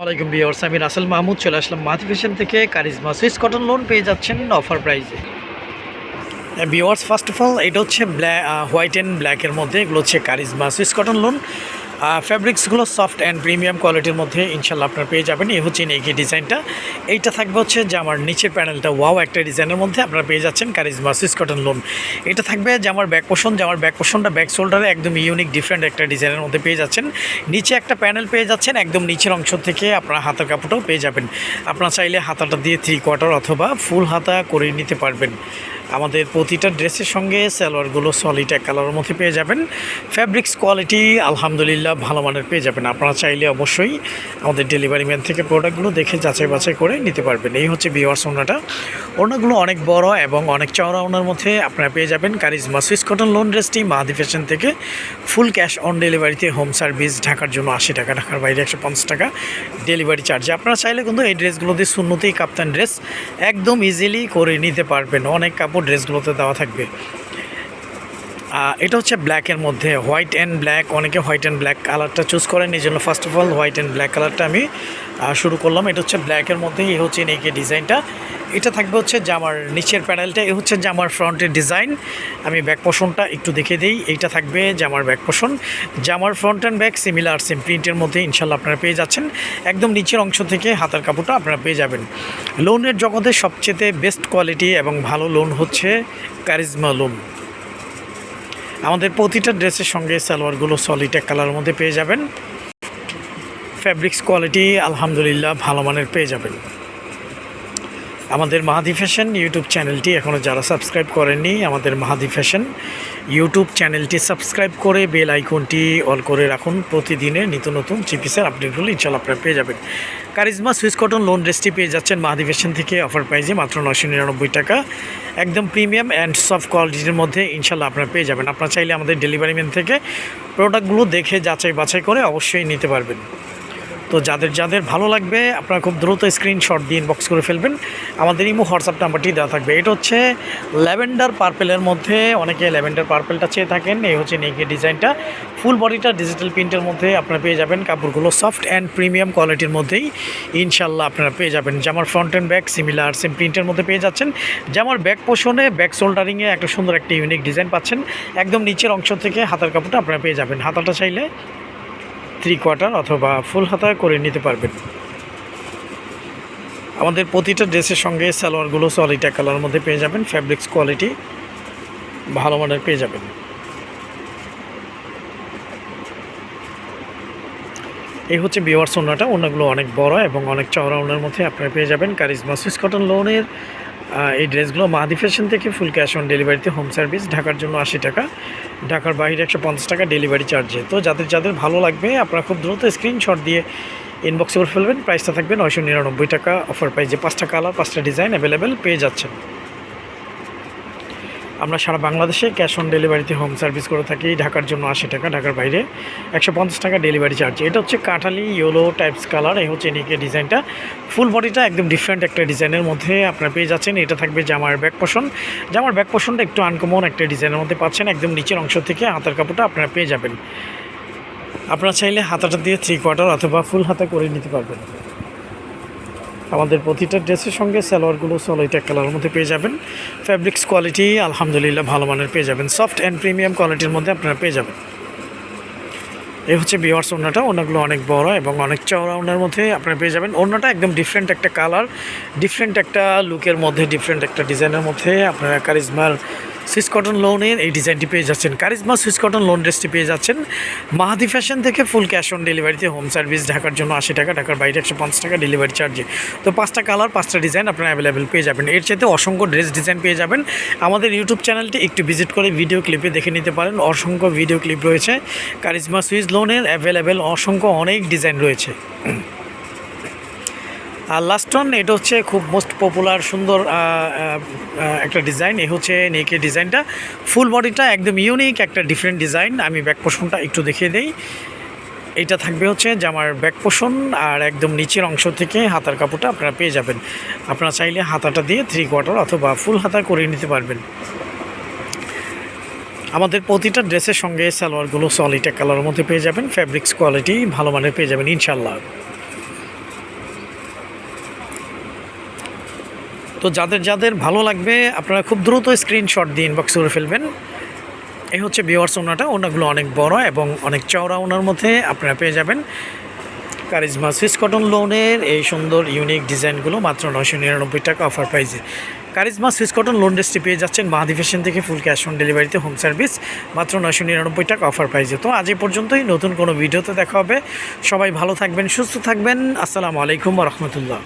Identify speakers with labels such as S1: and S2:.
S1: ওয়ালাইকুম বিয়ার্স আমি রাসেল মাহমুদ, চলে আসলাম মাথি ফ্যাশন থেকে। কারিজমা সুইস কটন লোন পেয়ে যাচ্ছেন অফার প্রাইসে বিওয়ার্স ফার্স্ট অফ অল এটা হচ্ছে ব্ল্যাক হোয়াইট অ্যান্ড ব্ল্যাকের মধ্যে, এগুলো হচ্ছে কারিজমা সুইস কটন লোন ফ্যাব্রিক্সগুলো সফট অ্যান্ড প্রিমিয়াম কোয়ালিটির মধ্যে ইনশাল্লাহ আপনার পেয়ে যাবেন। এই হচ্ছে নেকি ডিজাইনটা এইটা থাকবে হচ্ছে যে আমার নিচের প্যানেলটা, ওয়াও, একটা ডিজাইনের মধ্যে আপনারা পেয়ে যাচ্ছেন কারিজমা, সুইস কটন লোন। এটা থাকবে যে আমার ব্যাক পোষণ, যে আমার ব্যাক পোষণটা ব্যাক শোল্ডারে একদম ইউনিক, ডিফারেন্ট একটা ডিজাইনের মধ্যে পেয়ে যাচ্ছেন। নিচে একটা প্যানেল পেয়ে যাচ্ছেন, একদম নিচের অংশ থেকে আপনার হাতার কাপড়টাও পেয়ে যাবেন। আপনার চাইলে হাতাটা দিয়ে থ্রি কোয়ার্টার অথবা ফুল হাতা করে নিতে পারবেন। আমাদের প্রতিটা ড্রেসের সঙ্গে সালোয়ারগুলো সলিড এক কালারের মধ্যে পেয়ে যাবেন। ফ্যাব্রিক্স কোয়ালিটি আলহামদুলিল্লাহ ভালো মানের পেয়ে যাবেন। আপনারা চাইলে অবশ্যই আমাদের ডেলিভারি ম্যান থেকে প্রোডাক্টগুলো দেখে যাচাই বাছাই করে নিতে পারবেন। এই হচ্ছে বিওয়ার্স ওনাটা। ওনাগুলো অনেক বড় এবং অনেক চওড়া ওনার মধ্যে আপনারা পেয়ে যাবেন। কারিজমা সুইস কটন লোন ড্রেসটি মাহাদি ফ্যাশন থেকে ফুল ক্যাশ অন ডেলিভারিতে হোম সার্ভিস ঢাকার জন্য আশি টাকা, ঢাকার বাইরে একশো পঞ্চাশ টাকা ডেলিভারি চার্জ আপনারা চাইলে কিন্তু এই ড্রেসগুলো দিয়ে শূন্যতেই কাপ্তান ড্রেস একদম ইজিলি করে নিতে পারবেন। অনেক কাপড় ড্রেসগুলোতে দেওয়া থাকবে। এটা হচ্ছে ব্ল্যাকের মধ্যে। হোয়াইট অ্যান্ড ব্ল্যাক অনেকে হোয়াইট অ্যান্ড ব্ল্যাক কালারটা চুজ করেন। এই জন্য first of all white and black কালারটা আমি শুরু করলাম। এটা হচ্ছে ব্ল্যাকের মধ্যে এই হচ্ছে নেকের ডিজাইনটা এটা থাকবে হচ্ছে জামার নিচের প্যানেলটা, এ হচ্ছে জামার ফ্রন্টের ডিজাইন। আমি ব্যাক পোষণটা একটু দেখে দিই, এইটা থাকবে জামার ব্যাক পোষণ জামার front and back similar same প্রিন্টের মধ্যে ইনশাল্লাহ আপনারা পেয়ে যাচ্ছেন। একদম নিচের অংশ থেকে হাতার কাপড়টা আপনারা পেয়ে যাবেন। লোনের জগতে সবচেয়ে বেস্ট কোয়ালিটি এবং ভালো লোন হচ্ছে কারিজমা লোন আমাদের প্রতিটা ড্রেসের সঙ্গে সালোয়ারগুলো সলিড এক কালারের মধ্যে পেয়ে যাবেন। ফ্যাব্রিক্স কোয়ালিটি আলহামদুলিল্লাহ ভালো মানের পেয়ে যাবেন। আমাদের মাহাদি ফ্যাশন ইউটিউব চ্যানেলটি এখনও যারা সাবস্ক্রাইব করেননি, আমাদের মাহাদি ফ্যাশন ইউটিউব চ্যানেলটি সাবস্ক্রাইব করে বেল আইকনটি অল করে রাখুন। প্রতিদিনের নিত্য নতুন চিপিসের আপডেটগুলো ইনশাল্লাহ আপনারা পেয়ে যাবেন। কারিজমা সুইস কটন লোন ড্রেসটি পেয়ে যাচ্ছেন মাহাদি ফ্যাশন থেকে। অফার প্রাইজে মাত্র নশো নিরানব্বই টাকা। একদম প্রিমিয়াম অ্যান্ড সফট কোয়ালিটির মধ্যে ইনশাল্লাহ আপনারা পেয়ে যাবেন। আপনারা চাইলে আমাদের ডেলিভারি ম্যান থেকে প্রোডাক্টগুলো দেখে যাচাই বাছাই করে অবশ্যই নিতে পারবেন। তো যাদের যাদের ভালো লাগবে, আপনারা খুব দ্রুত স্ক্রিনশট দিয়ে ইনবক্স করে ফেলবেন। আমাদের ইমো হোয়াটসঅ্যাপ নাম্বারটি দেওয়া থাকবে। এটা হচ্ছে ল্যাভেন্ডার পার্পেলের মধ্যে অনেকে ল্যাভেন্ডার পার্পেলটা চেয়ে থাকেন, এই হচ্ছে নেকের ডিজাইনটা। ফুল বডিটা ডিজিটাল প্রিন্টের মধ্যে আপনারা পেয়ে যাবেন। কাপড়গুলো সফট অ্যান্ড প্রিমিয়াম কোয়ালিটির মধ্যেই ইনশাল্লাহ আপনারা পেয়ে যাবেন। জামার front and back similar same প্রিন্টের মধ্যে পেয়ে যাচ্ছেন। জামার ব্যাক পোষণে ব্যাক শোল্ডারিংয়ে একটা সুন্দর একটা ইউনিক ডিজাইন পাচ্ছেন। একদম নিচের অংশ থেকে হাতার কাপড়টা আপনারা পেয়ে যাবেন। হাতাটা চাইলে থ্রি কোয়ার্টার অথবা ফুল হাতা করে নিতে পারবেন। আমাদের প্রতিটা ড্রেসের সঙ্গে সালোয়ারগুলো সলিটা কালার মধ্যে পেয়ে যাবেন ফ্যাব্রিক্স কোয়ালিটি ভালো মানের পেয়ে যাবেন। এই হচ্ছে বিওয়ার সোনাটা, ওনাগুলো অনেক বড় এবং অনেক চওড়া ওনার মধ্যে আপনারা পেয়ে যাবেন। কারিজমা সুইস কটন লোনের এই ড্রেসগুলো মাহাদি ফ্যাশন থেকে ফুল ক্যাশ অন ডেলিভারিতে হোম সার্ভিস, ঢাকার জন্য আশি টাকা। ঢাকার বাইরে একশো পঞ্চাশ টাকা ডেলিভারি চার্জে তো যাদের যাদের ভালো লাগবে, আপনারা খুব দ্রুত স্ক্রিনশট দিয়ে ইনবক্সে ফেলবেন। প্রাইসটা থাকবে নয়শো নিরানব্বই টাকা। অফার প্রাইজে পাঁচটা কালার পাঁচটা ডিজাইন অ্যাভেলেবেল পেয়ে যাচ্ছেন। আমরা সারা বাংলাদেশে ক্যাশ অন ডেলিভারিতে হোম সার্ভিস করে থাকি। ঢাকার জন্য আশি টাকা, ঢাকার বাইরে একশো পঞ্চাশ টাকা ডেলিভারি চার্জ। এটা হচ্ছে কাঠালি ইয়েলো টাইপস কালার, এই হচ্ছে এদিকে ডিজাইনটা। ফুল বডিটা একদম ডিফারেন্ট একটা ডিজাইনের মধ্যে আপনারা পেয়ে যাচ্ছেন। এটা থাকবে জামার ব্যাক পোষণ জামার ব্যাক পোষণটা একটু আনকমন একটা ডিজাইনের মধ্যে পাচ্ছেন। একদম নিচের অংশ থেকে হাতার কাপড়টা আপনারা পেয়ে যাবেন। আপনারা চাইলে হাতাটা দিয়ে থ্রি কোয়ার্টার অথবা ফুল হাতা করে নিতে পারবেন। আমাদের প্রতিটা ড্রেসের সঙ্গে সালোয়ারগুলো সলোইটা কালারের মধ্যে পেয়ে যাবেন। ফ্যাব্রিক্স কোয়ালিটি আলহামদুলিল্লাহ ভালো মানের পেয়ে যাবেন। সফট অ্যান্ড প্রিমিয়াম কোয়ালিটির মধ্যে আপনারা পেয়ে যাবেন। এই হচ্ছে বিওয়ার্স ওনাটা ওনাগুলো অনেক বড় এবং অনেক চওড়া ওনার মধ্যে আপনারা পেয়ে যাবেন। ওনাটা একদম ডিফারেন্ট একটা কালার ডিফারেন্ট একটা লুকের মধ্যে ডিফারেন্ট একটা ডিজাইনের মধ্যে আপনারা কারিজমার সুইস কটন লোনের এই ডিজাইনটি পেয়ে যাচ্ছেন। কারিজমা সুইস কটন লোন ড্রেসটি পেয়ে যাচ্ছেন। মাহাদি ফ্যাশন থেকে ফুল ক্যাশ অন ডেলিভারিতে হোম সার্ভিস ঢাকার জন্য আশি টাকা, ঢাকার বাইরে একশো পঞ্চাশ টাকা ডেলিভারি চার্জে তো পাঁচটা কালার পাঁচটা ডিজাইন আপনারা অ্যাভেলেবেল পেয়ে যাবেন। এর চাইতে অসংখ্য ড্রেস ডিজাইন পেয়ে যাবেন। আমাদের ইউটিউব চ্যানেলটি একটু ভিজিট করে ভিডিও ক্লিপে দেখে নিতে পারেন। অসংখ্য ভিডিও ক্লিপ রয়েছে। কারিজমা সুইস লোনের অ্যাভেলেবেল অসংখ্য অনেক ডিজাইন রয়েছে। আর লাস্ট ওয়ান এটা হচ্ছে খুব মোস্ট পপুলার সুন্দর একটা ডিজাইন এ হচ্ছে নেকের ডিজাইনটা ফুল বডিটা একদম ইউনিক একটা ডিফারেন্ট ডিজাইন আমি ব্যাক পোষণটা একটু দেখিয়ে দিই। এটা থাকবে হচ্ছে জামার ব্যাক পোষণ আর একদম নিচের অংশ থেকে হাতার কাপড়টা আপনারা পেয়ে যাবেন। আপনারা চাইলে হাতাটা দিয়ে থ্রি কোয়ার্টার অথবা ফুল হাতা করে নিতে পারবেন। আমাদের প্রতিটা ড্রেসের সঙ্গে সালোয়ারগুলো সলিড কালারের মধ্যে পেয়ে যাবেন। ফ্যাব্রিক্স কোয়ালিটি ভালো মানের পেয়ে যাবেন ইনশাল্লাহ তো যাদের যাদের ভালো লাগবে, আপনারা খুব দ্রুত স্ক্রিনশট দিয়ে ইনবক্স করে ফেলবেন। এই হচ্ছে বিওয়ার্স ওনাটা, ওনাগুলো অনেক বড় এবং অনেক চওড়া ওনার মধ্যে আপনারা পেয়ে যাবেন। কারিজমা সুইস কটন লোনের এই সুন্দর ইউনিক ডিজাইনগুলো মাত্র নয়শো নিরানব্বই টাকা অফার প্রাইজে কারিজমা সুইস কটন লোন ড্রেসটি পেয়ে যাচ্ছেন মাহাদি ফ্যাশন থেকে ফুল ক্যাশ অন ডেলিভারিতে হোম সার্ভিস মাত্র নয়শো নিরানব্বই টাকা অফার প্রাইজে তো আজ এই পর্যন্তই, নতুন কোনো ভিডিওতে দেখা হবে। সবাই ভালো থাকবেন, সুস্থ থাকবেন। আসসালামু আলাইকুম রহমতুল্লাহ।